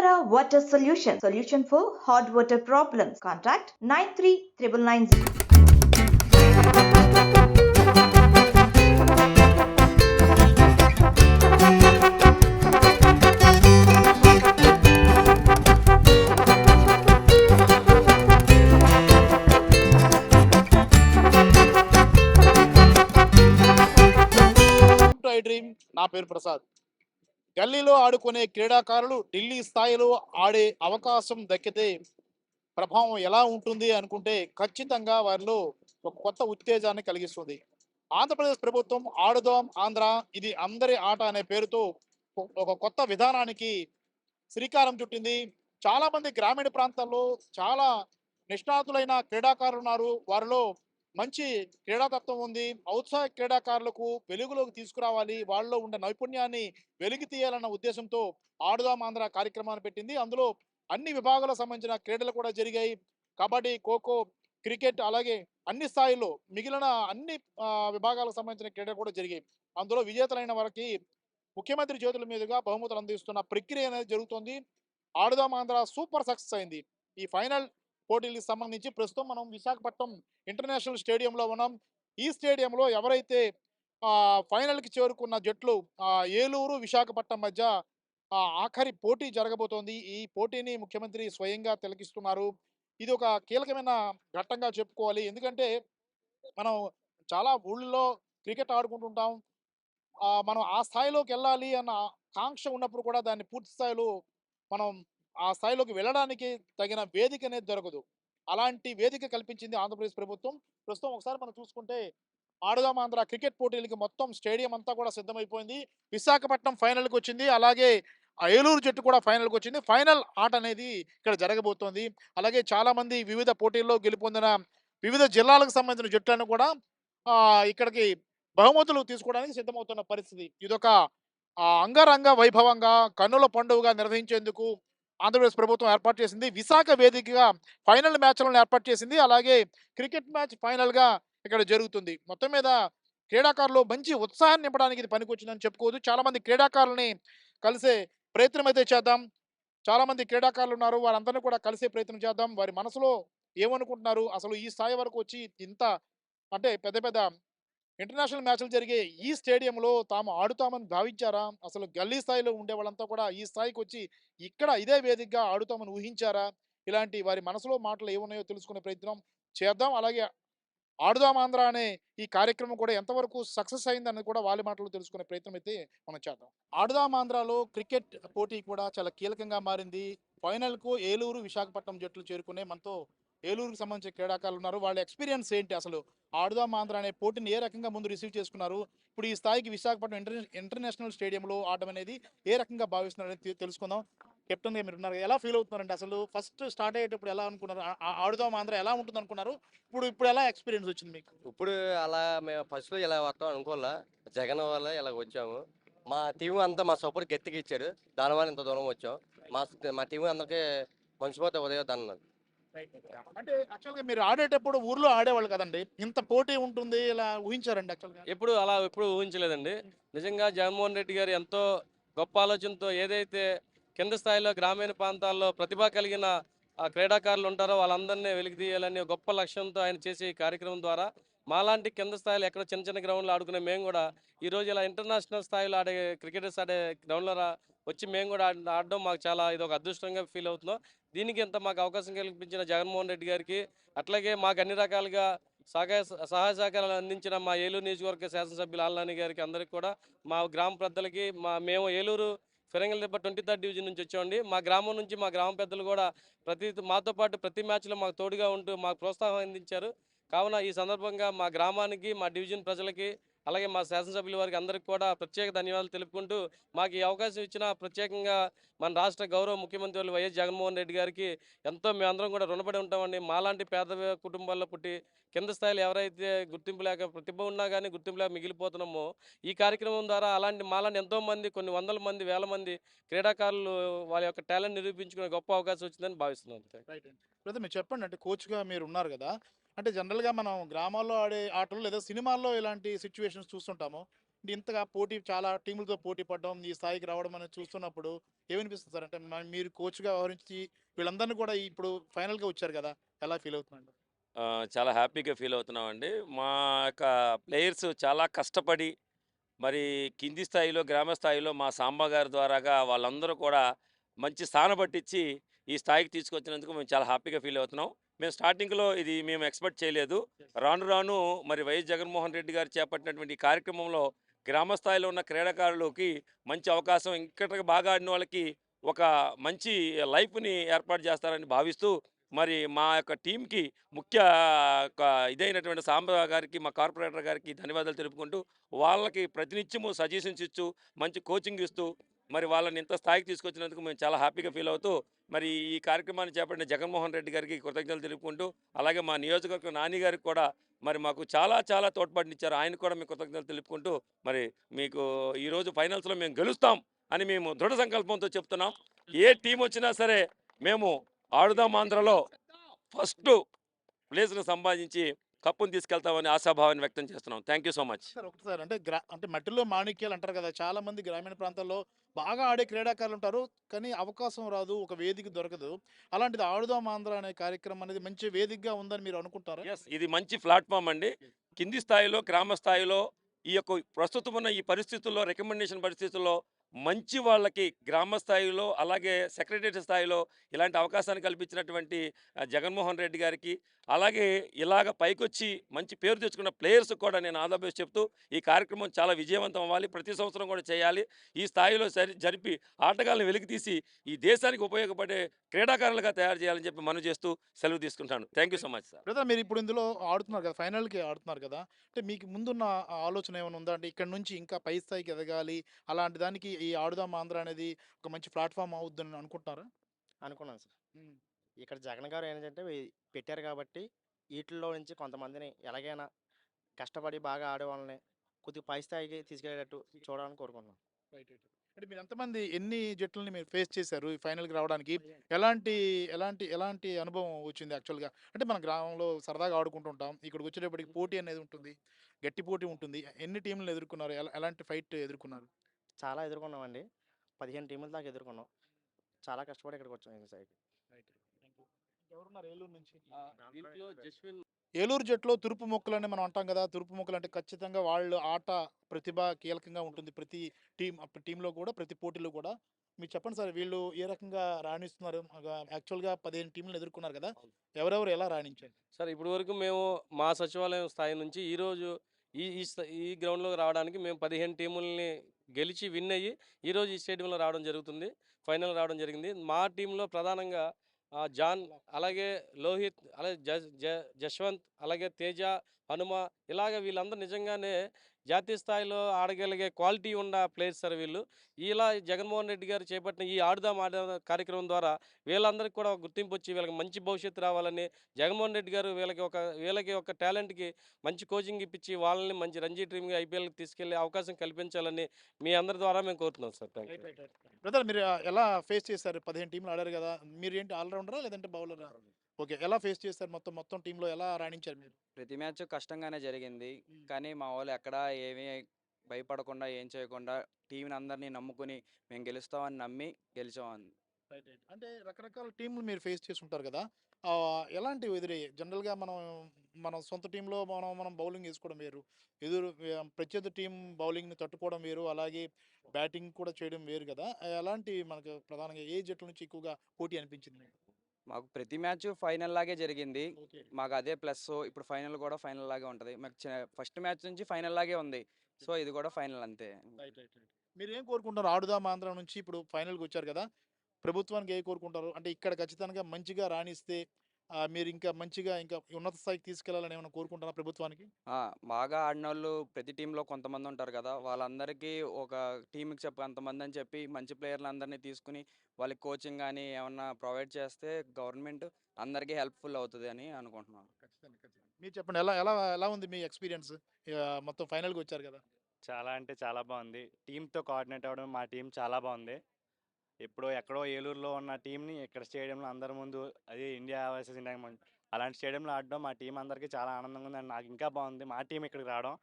Amara Water Solution. Solution for hot water problems. Contact 939990. Two I dream నా పేరు ప్రసాద్ గల్లీలో ఆడుకునే క్రీడాకారులు ఢిల్లీ స్థాయిలో ఆడే అవకాశం దక్కితే ప్రభావం ఎలా ఉంటుంది అనుకుంటే ఖచ్చితంగా వారిలో ఒక కొత్త ఉత్తేజాన్ని కలిగిస్తుంది. ఆంధ్రప్రదేశ్ ప్రభుత్వం ఆడుదాం ఆంధ్ర ఇది అందరి ఆట అనే పేరుతో ఒక- ఒక కొత్త విధానానికి శ్రీకారం చుట్టింది. చాలా మంది గ్రామీణ ప్రాంతాల్లో చాలా నిష్ణాతులైన క్రీడాకారులు ఉన్నారు వారిలో మంచి క్రీడాతత్వం ఉంది. ఔత్సాహిక క్రీడాకారులకు వెలుగులోకి తీసుకురావాలి. వాళ్ళలో ఉండే నైపుణ్యాన్ని వెలికి తీయాలన్న ఉద్దేశంతో ఆడుదాం ఆంధ్ర కార్యక్రమాన్ని పెట్టింది. అందులో అన్ని విభాగాలకు సంబంధించిన క్రీడలు కూడా జరిగాయి. కబడ్డీ ఖోఖో క్రికెట్ అలాగే అన్ని స్థాయిలో మిగిలిన అన్ని విభాగాలకు సంబంధించిన క్రీడలు కూడా జరిగాయి. అందులో విజేతలైన వారికి ముఖ్యమంత్రి చేతుల మీదుగా బహుమతులు అందిస్తున్న ప్రక్రియ అనేది జరుగుతోంది. ఆడుదాం ఆంధ్ర సూపర్ సక్సెస్ అయింది. ఈ ఫైనల్ పోటీలకు సంబంధించి ప్రస్తుతం మనం విశాఖపట్నం ఇంటర్నేషనల్ స్టేడియంలో ఉన్నాం. ఈ స్టేడియంలో ఎవరైతే ఫైనల్కి చేరుకున్న జట్లు ఏలూరు విశాఖపట్నం మధ్య ఆఖరి పోటీ జరగబోతోంది. ఈ పోటీని ముఖ్యమంత్రి స్వయంగా తిలకిస్తున్నారు. ఇది ఒక కీలకమైన ఘట్టంగా చెప్పుకోవాలి. ఎందుకంటే మనం చాలా ఊళ్ళో క్రికెట్ ఆడుకుంటుంటాం. మనం ఆ స్థాయిలోకి వెళ్ళాలి అన్న కాంక్ష ఉన్నప్పుడు కూడా దాన్ని పూర్తి స్థాయిలో మనం ఆ స్థాయిలోకి వెళ్ళడానికి తగిన వేదిక అనేది దొరకదు. అలాంటి వేదిక కల్పించింది ఆంధ్రప్రదేశ్ ప్రభుత్వం. ప్రస్తుతం ఒకసారి మనం చూసుకుంటే ఆడుదాం ఆంధ్ర క్రికెట్ పోటీలకి మొత్తం స్టేడియం అంతా కూడా సిద్ధమైపోయింది. విశాఖపట్నం ఫైనల్కి వచ్చింది. అలాగే ఏలూరు జట్టు కూడా ఫైనల్కి వచ్చింది. ఫైనల్ ఆట అనేది ఇక్కడ జరగబోతోంది. అలాగే చాలా మంది వివిధ పోటీల్లో గెలుపొందిన వివిధ జిల్లాలకు సంబంధించిన జట్లను కూడా ఇక్కడికి బహుమతులు తీసుకోవడానికి సిద్ధమవుతున్న పరిస్థితి. ఇదొక ఆ, అంగరంగ వైభవంగా కన్నుల పండుగగా నిర్వహించేందుకు ఆంధ్రప్రదేశ్ ప్రభుత్వం ఏర్పాటు చేసింది. విశాఖ వేదికగా ఫైనల్ మ్యాచ్లను ఏర్పాటు చేసింది. అలాగే క్రికెట్ మ్యాచ్ ఫైనల్గా ఇక్కడ జరుగుతుంది. మొత్తం మీద క్రీడాకారులు మంచి ఉత్సాహాన్ని నింపడానికి ఇది పనికొచ్చిందని చెప్పుకోవచ్చు. చాలా మంది క్రీడాకారులని కలిసే ప్రయత్నం అయితే చేద్దాం. చాలా మంది క్రీడాకారులు ఉన్నారు. వారందరినీ కూడా కలిసే ప్రయత్నం చేద్దాం. వారి మనసులో ఏమనుకుంటున్నారు? అసలు ఈ స్థాయి వరకు వచ్చి ఇంత అంటే పెద్ద పెద్ద ఇంటర్నేషనల్ మ్యాచ్లు జరిగే ఈ స్టేడియంలో తాము ఆడుతామని భావించారా? అసలు గల్లీ స్థాయిలో ఉండే వాళ్ళంతా కూడా ఈ స్థాయికి వచ్చి ఇక్కడ ఇదే వేదికగా ఆడుతామని ఊహించారా? ఇలాంటి వారి మనసులో మాటలు ఏమున్నాయో తెలుసుకునే ప్రయత్నం చేద్దాం. అలాగే ఆడుదాం ఆంధ్ర అనే ఈ కార్యక్రమం కూడా ఎంతవరకు సక్సెస్ అయిందని కూడా వాళ్ళ మాటలు తెలుసుకునే ప్రయత్నం అయితే మనం చేద్దాం. ఆడుదాం ఆంధ్రాలో క్రికెట్ పోటీ కూడా చాలా కీలకంగా మారింది. ఫైనల్కు ఏలూరు విశాఖపట్నం జట్లు చేరుకునే మనతో ఏలూరుకు సంబంధించిన క్రీడాకారులు ఉన్నారు. వాళ్ళ ఎక్స్పీరియన్స్ ఏంటి అసలు? ఆడుదాం ఆంధ్ర అనే పోటీని ఏ రకంగా ముందు రిసీవ్ చేసుకున్నారు? ఇప్పుడు ఈ స్థాయికి విశాఖపట్నం ఇంటర్నే ఇంటర్నేషనల్ స్టేడియంలో ఆడడం అనేది ఏ రకంగా భావిస్తున్నారు అనేది తెలుసుకుందాం. కెప్టెన్గా మీరు ఉన్నారు. ఎలా ఫీల్ అవుతున్నారండి అసలు? ఫస్ట్ స్టార్ట్ అయ్యేటప్పుడు ఎలా అనుకున్నారు? ఆడుదాం ఆంధ్ర ఎలా ఉంటుంది అనుకున్నారు ఇప్పుడు ఇప్పుడు ఎలా ఎక్స్పీరియన్స్ వచ్చింది మీకు? ఇప్పుడు అలా మేము ఫస్ట్లో ఇలా వస్తాం అనుకోలే జగన్ వల్ల ఇలా వచ్చాము. మా టీం అంతా మా సపోర్ట్ గట్టిగా ఇచ్చాడు దానివల్ల ఇంత దూరం వచ్చాం. మా మా టీం అందరికీ మంచిపోతే ఉదయం అన్నారు అంటే యాక్చువల్గా మీరు ఆడేటప్పుడు ఊర్లో ఆడేవాళ్ళు కదండి. ఇంత పోటీ ఉంటుంది ఇలా ఊహించారండి యాక్చువల్గా ఎప్పుడు అలా ఎప్పుడు ఊహించలేదండి. నిజంగా జగన్మోహన్ రెడ్డి గారు ఎంతో గొప్ప ఆలోచనతో ఏదైతే కింద స్థాయిలో గ్రామీణ ప్రాంతాల్లో ప్రతిభ కలిగిన క్రీడాకారులు ఉంటారో వాళ్ళందరినీ వెలికి తీయాలని గొప్ప లక్ష్యంతో ఆయన చేసే ఈ కార్యక్రమం ద్వారా మాలాంటి కింద స్థాయిలో ఎక్కడ చిన్న చిన్న గ్రౌండ్లో ఆడుకునే మేము కూడా ఈ రోజు ఇలా ఇంటర్నేషనల్ స్థాయిలో ఆడే క్రికెటర్స్ ఆడే గ్రౌండ్లో వచ్చి మేము కూడా ఆడడం మాకు చాలా ఇది ఒక అదృష్టంగా ఫీల్ అవుతున్నాం. దీనికి ఇంత మాకు అవకాశం కల్పించిన జగన్మోహన్ రెడ్డి గారికి అట్లాగే మాకు అన్ని రకాలుగా సహాయ సహాయ సహకారాలు అందించిన మా ఏలూరు నియోజకవర్గ శాసనసభ్యులు ఆల్నాని గారికి అందరికి కూడా మా గ్రామ పెద్దలకి మా మేము ఏలూరు ఫిరంగల్ దెబ్బ ట్వంటీ థర్డ్ డివిజన్ నుంచి వచ్చామండి. మా గ్రామం నుంచి మా గ్రామ పెద్దలు కూడా ప్రతి మాతో పాటు ప్రతి మ్యాచ్లో మాకు తోడుగా ఉంటూ మాకు ప్రోత్సాహం అందించారు. కావున ఈ సందర్భంగా మా గ్రామానికి మా డివిజన్ ప్రజలకి అలాగే మా శాసనసభ్యుల వారికి అందరికీ కూడా ప్రత్యేక ధన్యవాదాలు తెలుపుకుంటూ మాకు ఈ అవకాశం ఇచ్చిన ప్రత్యేకంగా మన రాష్ట్ర గౌరవ ముఖ్యమంత్రి వాళ్ళు వైఎస్ జగన్మోహన్ రెడ్డి గారికి ఎంతో మేమందరం కూడా రుణపడి ఉంటామండి. మాలాంటి పేద కుటుంబాల్లో పుట్టి కింద స్థాయిలో ఎవరైతే గుర్తింపు లేక ప్రతిభ ఉన్నా కానీ గుర్తింపు లేక మిగిలిపోతున్నామో ఈ కార్యక్రమం ద్వారా అలాంటి మాలాంటి ఎంతో మంది కొన్ని వందల మంది వేల మంది క్రీడాకారులు వాళ్ళ యొక్క టాలెంట్ నిరూపించుకునే గొప్ప అవకాశం వచ్చిందని భావిస్తున్నాను చెప్పండి అంటే కోచ్గా మీరు ఉన్నారు కదా అంటే జనరల్గా మనం గ్రామాల్లో ఆడే ఆటలు లేదా సినిమాల్లో ఇలాంటి సిచ్యువేషన్స్ చూస్తుంటాము. ఇంతగా పోటీ చాలా టీములతో పోటీ పడడం ఈ స్థాయికి రావడం అనేది చూస్తున్నప్పుడు ఏమనిపిస్తుంది సార్? అంటే మీరు కోచ్గా వ్యవహరించి వీళ్ళందరినీ కూడా ఇప్పుడు ఫైనల్గా వచ్చారు కదా ఎలా ఫీల్ అవుతున్నాడు చాలా హ్యాపీగా ఫీల్ అవుతున్నామండి. మా యొక్క ప్లేయర్స్ చాలా కష్టపడి మరి కింది స్థాయిలో గ్రామ స్థాయిలో మా సాంబా గారి ద్వారాగా వాళ్ళందరూ కూడా మంచి స్థానం పట్టించి ఈ స్థాయికి తీసుకొచ్చినందుకు మేము చాలా హ్యాపీగా ఫీల్ అవుతున్నాం. మేము స్టార్టింగ్లో ఇది మేము ఎక్స్పెక్ట్ చేయలేదు. రాను రాను మరి వైఎస్ జగన్మోహన్ రెడ్డి గారు చేపట్టినటువంటి కార్యక్రమంలో గ్రామస్థాయిలో ఉన్న క్రీడాకారులకి మంచి అవకాశం ఇక్కడ బాగా ఆడిన వాళ్ళకి ఒక మంచి లైఫ్ని ఏర్పాటు చేస్తారని భావిస్తూ మరి మా యొక్క టీంకి ముఖ్య ఇదైనటువంటి సాంబ గారికి మా కార్పొరేటర్ గారికి ధన్యవాదాలు తెలుపుకుంటూ వాళ్ళకి ప్రతినిత్యము సజెషన్స్ ఇస్తూ మంచి కోచింగ్ ఇస్తూ మరి వాళ్ళని ఇంత స్థాయికి తీసుకొచ్చినందుకు మేము చాలా హ్యాపీగా ఫీల్ అవుతూ మరి ఈ కార్యక్రమాన్ని చేపట్టిన జగన్మోహన్ రెడ్డి గారికి కృతజ్ఞతలు తెలుపుకుంటూ అలాగే మా నియోజకవర్గ నాని గారికి కూడా మరి మాకు చాలా చాలా తోడ్పాటునిచ్చారు ఆయన కూడా మేము కృతజ్ఞతలు తెలుపుకుంటూ మరి మీకు ఈరోజు ఫైనల్స్లో మేము గెలుస్తాం అని మేము దృఢ సంకల్పంతో చెప్తున్నాం. ఏ టీం వచ్చినా సరే మేము ఆడుదాం ఆంధ్రలో ఫస్ట్ ప్లేస్ను సంపాదించి కప్పును తీసుకెళ్తామని ఆశాభావాన్ని వ్యక్తం చేస్తున్నాం thank you so much sir ఒకసారి అంటే గ్రా అంటే మట్టిలో మాణిక్యాలు అంటారు కదా చాలా మంది గ్రామీణ ప్రాంతాల్లో బాగా ఆడే క్రీడాకారులు ఉంటారు కానీ అవకాశం రాదు ఒక వేదిక దొరకదు. అలాంటిది ఆడుదాం ఆంధ్ర అనే కార్యక్రమం అనేది మంచి వేదికగా ఉందని మీరు అనుకుంటారా? ఎస్ ఇది మంచి ప్లాట్ఫామ్ అండి. కింది స్థాయిలో గ్రామ స్థాయిలో ఈ యొక్క ప్రస్తుతం ఉన్న ఈ పరిస్థితుల్లో రికమెండేషన్ పరిస్థితుల్లో మంచి వాళ్ళకి గ్రామ స్థాయిలో అలాగే సెక్రటరీ స్థాయిలో ఇలాంటి అవకాశాన్ని కల్పించినటువంటి జగన్మోహన్ రెడ్డి గారికి అలాగే ఇలాగ పైకొచ్చి మంచి పేరు తెచ్చుకున్న ప్లేయర్స్ కూడా నేను ఆంధ్రప్రదేశ్ చెప్తూ ఈ కార్యక్రమం చాలా విజయవంతం అవ్వాలి ప్రతి సంవత్సరం కూడా చేయాలి. ఈ స్థాయిలో జరిపి ఆటగాళ్ళని వెలికి ఈ దేశానికి ఉపయోగపడే క్రీడాకారులుగా తయారు చేయాలని చెప్పి మనం చేస్తూ సెలవు తీసుకుంటాను. Thank you so much sir. Brother మీరు ఇప్పుడు ఇందులో ఆడుతున్నారు కదా ఫైనల్కి ఆడుతున్నారు కదా అంటే మీకు ముందున్న ఆ ఆలోచన ఏమైనా ఉందా? అంటే ఇక్కడ నుంచి ఇంకా పై స్థాయికి ఎదగాలి అలాంటి దానికి ఈ ఆడుదాం ఆంధ్ర అనేది ఒక మంచి ప్లాట్ఫామ్ అవుద్దని అనుకుంటున్నారా? అనుకున్నాను సార్. ఇక్కడ జగన్ గారు ఏంటంటే పెట్టారు కాబట్టి వీటిల్లో నుంచి కొంతమందిని ఎలాగైనా కష్టపడి బాగా ఆడే వాళ్ళని కొద్దిగా పై స్థాయికి తీసుకెళ్ళేటట్టు చూడాలని కోరుకుంటున్నాను. అంటే మీరు ఎంతమంది ఎన్ని జట్లని మీరు ఫేస్ చేశారు ఈ ఫైనల్కి రావడానికి? ఎలాంటి ఎలాంటి ఎలాంటి అనుభవం వచ్చింది యాక్చువల్గా? అంటే మన గ్రామంలో సరదాగా ఆడుకుంటుంటాం ఇక్కడికి వచ్చేటప్పటికి పోటీ అనేది ఉంటుంది గట్టి పోటీ ఉంటుంది. ఎన్ని టీంలను ఎదుర్కొన్నారు? ఎలా- ఎలాంటి ఫైట్ ఎదుర్కొన్నారు? చాలా ఎదుర్కొన్నామండి. పదిహేను టీముల దాకా ఎదుర్కొన్నాం. చాలా కష్టపడి ఇక్కడికి వచ్చాం ఈ సైడ్. ఎవరున్నారు ఏలూరు నుంచి? దీంట్లో జస్విన్. ఏలూరు జట్టులో తురుపు మొక్కలు అని మనం అంటాం కదా తురుపు మొక్కలు అంటే ఖచ్చితంగా వాళ్ళు ఆట ప్రతిభ కీలకంగా ఉంటుంది ప్రతి టీం టీంలో కూడా ప్రతి పోటీలో కూడా. మీరు చెప్పండి సార్ వీళ్ళు ఏ రకంగా రాణిస్తున్నారు? యాక్చువల్గా పదిహేను టీంలను ఎదుర్కొన్నారు కదా ఎవరెవరు ఎలా రాణించారు? సార్ ఇప్పటి వరకు మేము మా సచివాలయం స్థాయి నుంచి ఈరోజు ఈ ఈ స్థ- ఈ గ్రౌండ్లో రావడానికి మేము పదిహేను టీముల్ని గెలిచి విన్ అయ్యి ఈరోజు ఈ స్టేడియంలో రావడం జరుగుతుంది. ఫైనల్ రావడం జరిగింది. మా టీంలో ప్రధానంగా జాన్ అలాగే లోహిత్ అలాగే జ జ- జశ్వంత్ అలాగే తేజ హనుమ ఇలాగ వీళ్ళందరూ నిజంగానే జాతీయ స్థాయిలో ఆడగలిగే క్వాలిటీ ఉన్న ప్లేయర్స్ సార్ వీళ్ళు. ఇలా జగన్మోహన్ రెడ్డి గారు చేపట్టిన ఈ ఆడుదాం ఆడ కార్యక్రమం ద్వారా వీళ్ళందరికీ కూడా గుర్తింపు వచ్చి వీళ్ళకి మంచి భవిష్యత్తు రావాలని జగన్మోహన్ రెడ్డి గారు వీళ్ళకి ఒక వీళ్ళకి ఒక టాలెంట్కి మంచి కోచింగ్ ఇప్పించి వాళ్ళని మంచి రంజీ టీమ్గా ఐపీఎల్కి తీసుకెళ్ళే అవకాశం కల్పించాలని మీ అందరి ద్వారా మేము కోరుతున్నాం సార్. Thank you. బ్రదర్ మీరు ఎలా ఫేస్ చేశారు? పదిహేను టీంలు ఆడారు కదా మీరు ఏంటి ఆల్రౌండరా లేదంటే బౌలరా? ఓకే. ఎలా ఫేస్ చేస్తారు మొత్తం మొత్తం టీంలో ఎలా రాణించారు మీరు? ప్రతి మ్యాచ్ కష్టంగానే జరిగింది. కానీ మా వాళ్ళు ఎక్కడ ఏమీ భయపడకుండా ఏం చేయకుండా టీంని అందరినీ నమ్ముకుని మేము గెలుస్తామని నమ్మి గెలిచామని అంటే రకరకాల టీంలు మీరు ఫేస్ చేసి ఉంటారు కదా ఎలాంటివి ఎదురయ్యాయి? జనరల్గా మనం మన సొంత టీంలో మనం మనం బౌలింగ్ వేసుకోవడం వేరు. ఎదురు ప్రత్యర్థి టీం బౌలింగ్ని తట్టుకోవడం వేరు. అలాగే బ్యాటింగ్ కూడా చేయడం వేరు కదా! ఎలాంటి మనకు ప్రధానంగా ఏ జట్ల నుంచి ఎక్కువగా పోటీ అనిపించింది మీకు? ప్రతి మ్యాచ్ ఫైనల్ లాగే జరిగింది. మాకు అదే ప్లస్ ఇప్పుడు ఫైనల్ కూడా ఫైనల్ లాగే ఉంటుంది. మాకు ఫస్ట్ మ్యాచ్ నుంచి ఫైనల్ లాగే ఉంది. సో ఇది కూడా ఫైనల్ అంతే. మీరు ఏం కోరుకుంటారు ఆడుదాం ఆంధ్ర నుంచి? ఇప్పుడు ఫైనల్కి వచ్చారు కదా. ప్రభుత్వానికి ఏ కోరుకుంటారు? అంటే ఇక్కడ ఖచ్చితంగా మంచిగా రాణిస్తే మీరు ఇంకా మంచిగా ఇంకా ఉన్నత స్థాయికి తీసుకెళ్ళాలని ఏమైనా కోరుకుంటారా ప్రభుత్వానికి? ఆ, బాగా ఆడిన వాళ్ళు ప్రతి టీంలో కొంతమంది ఉంటారు కదా! వాళ్ళందరికీ ఒక టీంకి చెప్ప అంతమంది అని చెప్పి మంచి ప్లేయర్లు అందరినీ తీసుకుని వాళ్ళకి కోచింగ్ కానీ ఏమన్నా ప్రొవైడ్ చేస్తే గవర్నమెంట్ అందరికీ హెల్ప్ఫుల్ అవుతుంది అని అనుకుంటున్నాను. మీరు చెప్పండి ఎలా ఎలా ఎలా ఉంది మీ ఎక్స్పీరియన్స్? మొత్తం ఫైనల్కి వచ్చారు కదా! చాలా అంటే చాలా బాగుంది. టీంతో కోఆర్డినేట్ అవ్వడం మా టీం చాలా బాగుంది. ఎప్పుడో ఎక్కడో ఏలూరులో ఉన్న టీంని ఇక్కడ స్టేడియంలో అందరి ముందు అది ఇండియా వర్సెస్ ఇండియా అలాంటి స్టేడియంలో ఆడడం మా టీం అందరికీ చాలా ఆనందంగా ఉంది. అండ్ నాకు ఇంకా బాగుంది. మా టీం ఇక్కడికి రావడం.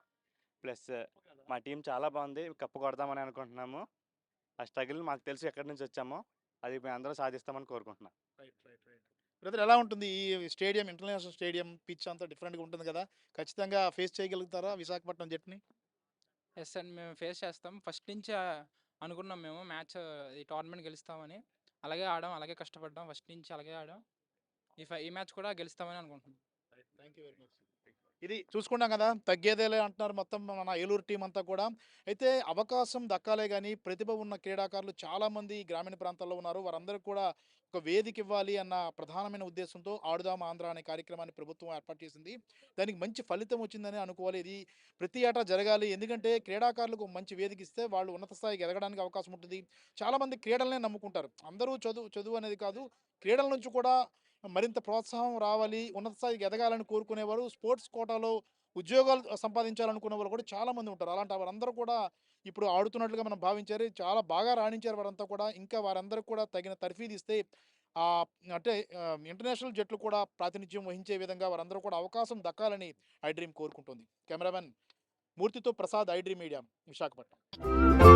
ప్లస్ మా టీం చాలా బాగుంది. కప్పు కొడదామని అనుకుంటున్నాము. ఆ స్ట్రగుల్ మాకు తెలుసు ఎక్కడి నుంచి వచ్చామో. అది మేము అందరూ సాధిస్తామని కోరుకుంటున్నాం. Right right right. బ్రదర్ ఎలా ఉంటుంది? ఈ స్టేడియం ఇంటర్నేషనల్ స్టేడియం పిచ్ అంతా డిఫరెంట్గా ఉంటుంది కదా. ఖచ్చితంగా ఫేస్ చేయగలుగుతారా విశాఖపట్నం జట్టుని? ఎస్ అండ్ మేము ఫేస్ చేస్తాం. ఫస్ట్ నుంచి ఆ, అనుకున్నాం మేము మ్యాచ్ ఈ టోర్నమెంట్ గెలుస్తామని. అలాగే ఆడాం అలాగే కష్టపడ్డాం. ఫస్ట్ నుంచి అలాగే ఆడాం. ఈ ఫై ఈ మ్యాచ్ కూడా గెలుస్తామని అనుకుంటున్నాం. ఇది చూసుకున్నాం కదా తగ్గేదేలే అంటున్నారు మొత్తం మన ఏలూరు టీం అంతా కూడా. అయితే అవకాశం దక్కాలే కానీ ప్రతిభ ఉన్న క్రీడాకారులు చాలామంది గ్రామీణ ప్రాంతాల్లో ఉన్నారు. వారందరూ కూడా ఒక వేదిక ఇవ్వాలి అన్న ప్రధానమైన ఉద్దేశంతో ఆడుదాం ఆంధ్ర అనే కార్యక్రమాన్ని ప్రభుత్వం ఏర్పాటు చేసింది. దానికి మంచి ఫలితం వచ్చిందని అనుకోవాలి. ఇది ప్రతి ఏటా జరగాలి. ఎందుకంటే క్రీడాకారులకు మంచి వేదిక ఇస్తే వాళ్ళు ఉన్నత స్థాయికి ఎదగడానికి అవకాశం ఉంటుంది. చాలామంది క్రీడలనే నమ్ముకుంటారు. అందరూ చదువు చదువు అనేది కాదు క్రీడల నుంచి కూడా మరింత ప్రోత్సాహం రావాలి ఉన్నత స్థాయికి ఎదగాలని కోరుకునేవారు స్పోర్ట్స్ కోటాలో ఉద్యోగాలు సంపాదించాలనుకునే వాళ్ళు కూడా చాలా మంది ఉంటారు. అలాంటి వారందరూ కూడా ఇప్పుడు ఆడుతున్నట్లుగా మనం భావించారు. చాలా బాగా రాణించారు వారంతా కూడా. ఇంకా వారందరూ కూడా తగిన తర్ఫీదు ఇస్తే అంటే ఇంటర్నేషనల్ జట్లు కూడా ప్రాతినిధ్యం వహించే విధంగా వారందరూ కూడా అవకాశం దక్కాలని ఐ డ్రీమ్ కోరుకుంటుంది. Cameraman మూర్తితో Prasad I dream media Visakhapatnam.